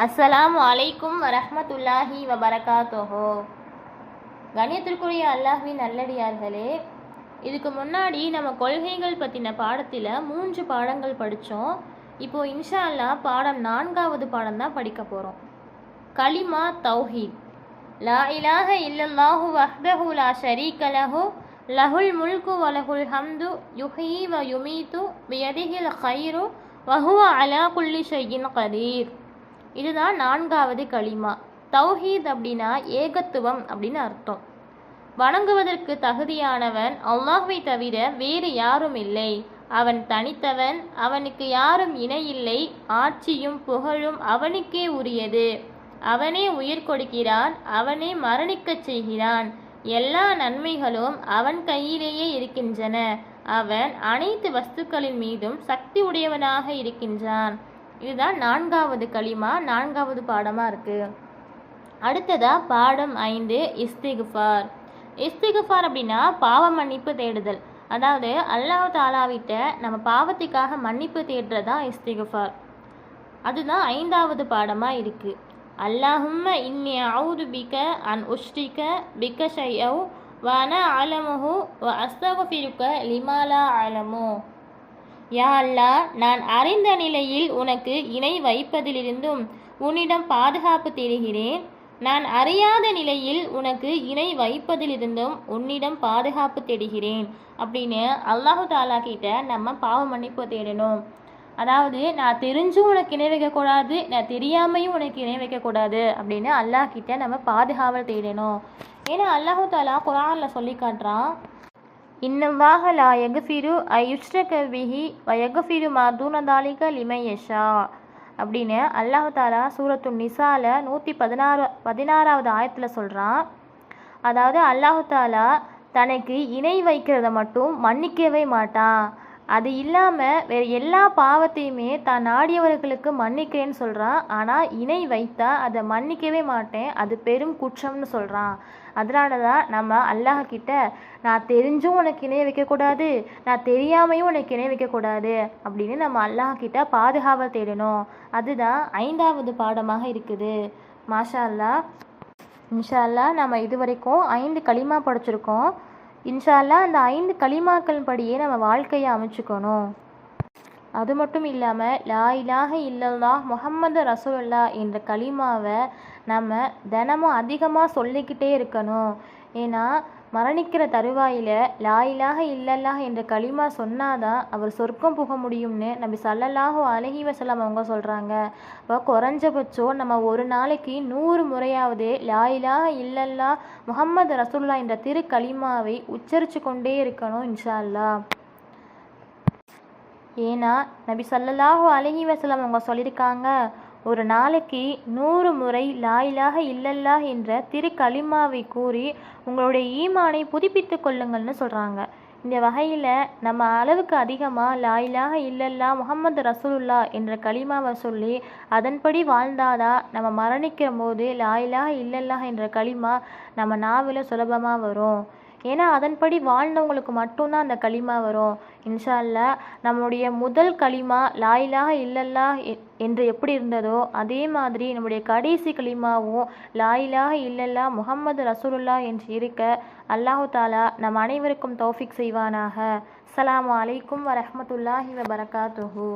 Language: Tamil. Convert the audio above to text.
அஸ்ஸலாம் அலைக்கும் வரஹ்மத்துல்லாஹி வபரகாத்துஹு. கணியத்திற்குரிய அல்லாஹ்வின் நல்லடியார்களே இதுக்கு முன்னாடி நம்ம கொள்கைகள் பற்றின பாடத்தில் மூன்று பாடங்கள் படித்தோம் இப்போ இன்ஷா அல்லாஹ் பாடம் நான்காவது பாடம் தான் படிக்க போகிறோம் கலிமா தௌஹீத். லா இலாஹ இல்லல்லாஹு வஹ்தஹு லா ஷரீக லஹு லஹுல் முல்கு வலஹுல் ஹம்து யுஹீ வ யுமீத்து பியதிஹில் ஹைரு வஹுவ அலா குல்லி ஷையின் கதீர் இதுதான் நான்காவது களிமா. தௌஹீத் அப்படின்னா ஏகத்துவம் அப்படின்னு அர்த்தம். வணங்குவதற்கு தகுதியானவன் அல்லாஹ்வை தவிர வேறு யாரும் இல்லை. அவன் தனித்தவன் அவனுக்கு யாரும் இணையில்லை ஆட்சியும் புகழும் அவனுக்கே உரியது. அவனே உயிர் கொடுக்கிறான் அவனே மரணிக்கச் செய்கிறான். எல்லா நன்மைகளும் அவன் கையிலேயே இருக்கின்றன. அவன் அனைத்து வஸ்துக்களின் மீதும் சக்தி உடையவனாக இருக்கின்றான். இதுதான் நான்காவது களிமா நான்காவது பாடமாக இருக்குது அடுத்ததாக பாடம் ஐந்து இஸ்திகுஃபார். இஸ்திகுஃபார் அப்படின்னா பாவ மன்னிப்பு தேடுதல். அதாவது அல்லாஹ் தாலாவிட்ட நம்ம பாவத்துக்காக மன்னிப்பு தேடுறதா இஸ்திகுஃபார். அதுதான் ஐந்தாவது பாடமாக இருக்கு. அல்லாஹும்ம இன்னி அவுது பிக அன் உஷ்டிக பிக ஷையவ் வன அலமுஹு வ அஸ்தகுஃபிருக்க லிமாலா அலமு. யா அல்லாஹ் நான் அறிந்த நிலையில் உனக்கு இணை வைப்பதிலிருந்தும் உன்னிடம் பாதுகாப்பு தேடுகிறேன் நான் அறியாத நிலையில் உனக்கு இணை வைப்பதிலிருந்தும் உன்னிடம் பாதுகாப்பு தேடுகிறேன் அப்படின்னு அல்லாஹு தாலா கிட்ட நம்ம பாவ மன்னிப்பு தேடணும். அதாவது நான் தெரிஞ்சும் உனக்கு இணை வைக்கக்கூடாது நான் தெரியாமையும் உனக்கு இணை வைக்கக்கூடாது அப்படின்னு அல்லாஹ் கிட்ட நம்ம பாதுகாவல் தேடணும். ஏன்னா அல்லாஹு தாலா குரானில் சொல்லி காட்டுறான் இன்னவாக லா எகஃபிரு ஐயுஷ்ரக பிஹி வ மா மாதூனதாலிக லிமையஷா அப்படின்னு அல்லாஹு தாலா சூரத்து நிசால நூற்றி பதினாறு பதினாறாவது ஆயத்தில் சொல்கிறான் அதாவது அல்லாஹு தாலா தனக்கு இணை வைக்கிறத மட்டும் மன்னிக்கவே மாட்டான். அது இல்லாமல் வேறு எல்லா பாவத்தையுமே தான் நாடியவர்களுக்கு மன்னிக்கிறேன்னு சொல்கிறான் ஆனால் இணை வைத்தா அதை மன்னிக்கவே மாட்டேன். அது பெரும் குற்றம்னு சொல்கிறான் அதனால தான் நம்ம அல்லாஹ் கிட்ட நான் தெரிஞ்சும் உனக்கு இணைய வைக்கக்கூடாது நான் தெரியாமையும் உனக்கு இணைய வைக்கக்கூடாது அப்படின்னு நம்ம அல்லாஹ் கிட்ட பாதுகாவல் தேடணும். அதுதான் ஐந்தாவது பாடமாக இருக்குது. மாஷா அல்லாஹ் இன்ஷா அல்லாஹ் நம்ம இது வரைக்கும் ஐந்து களிமா படிச்சிருக்கோம். இன்ஷா அல்லா அந்த ஐந்து களிமாக்கள் படியே நம்ம வாழ்க்கையை அமைச்சுக்கணும். அது மட்டும் இல்லாமல் லா இலாஹ இல்லல்லா முஹம்மது ரசூலுல்லா என்ற களிமாவை நம்ம தினமும் அதிகமாக சொல்லிக்கிட்டே இருக்கணும். ஏன்னா மரணிக்கிற தருவாயில் லா இலாஹ இல்லல்லா என்ற களிமா சொன்னாதான் அவர் சொர்க்கம் புக முடியும்னு நபி சல்லல்லாஹோ அலஹி வசலம் அவங்க சொல்கிறாங்க இப்போ குறைஞ்சபட்சம் நம்ம ஒரு நாளைக்கு நூறு முறையாவது லா இலாஹ இல்லல்லா முஹம்மது ரசுல்லா என்ற திரு களிமாவை உச்சரித்து கொண்டே இருக்கணும் இன்ஷா அல்லாஹ். ஏன்னா நபி சல்லல்லாஹு அலஹி வசலம் அவங்க சொல்லியிருக்காங்க ஒரு நாளைக்கு நூறு முறை லாயிலாக இல்லல்லா என்ற திரு களிமாவை கூறி உங்களுடைய ஈமானை புதுப்பித்து கொள்ளுங்கள்னு சொல்கிறாங்க இந்த வகையில் நம்ம அளவுக்கு அதிகமாக லாயிலாக இல்லல்லா முகமது ரசூலுல்லா என்ற களிமாவை சொல்லி அதன்படி வாழ்ந்தாதான் நம்ம மரணிக்கிற போது லாயிலாக இல்லல்லா என்ற களிமா நம்ம நாவில் சுலபமாக வரும். ஏன்னா அதன்படி வாழ்ந்தவங்களுக்கு மட்டும்தான் அந்த களிமா வரும். இன்ஷா அல்லா நம்முடைய முதல் களிமா லாயிலாக இல்லல்லா என்று எப்படி இருந்ததோ அதே மாதிரி நம்முடைய கடைசி களிமாவும் லாயிலாக இல்லல்லா முகம்மது ரசூலுல்லா என்று இருக்க அல்லாஹு தாலா நம் அனைவருக்கும் தௌஃபிக் செய்வானாக. அஸ்ஸலாமு அலைக்கும் வரமத்துல்லாஹி வபரகாத்துஹு.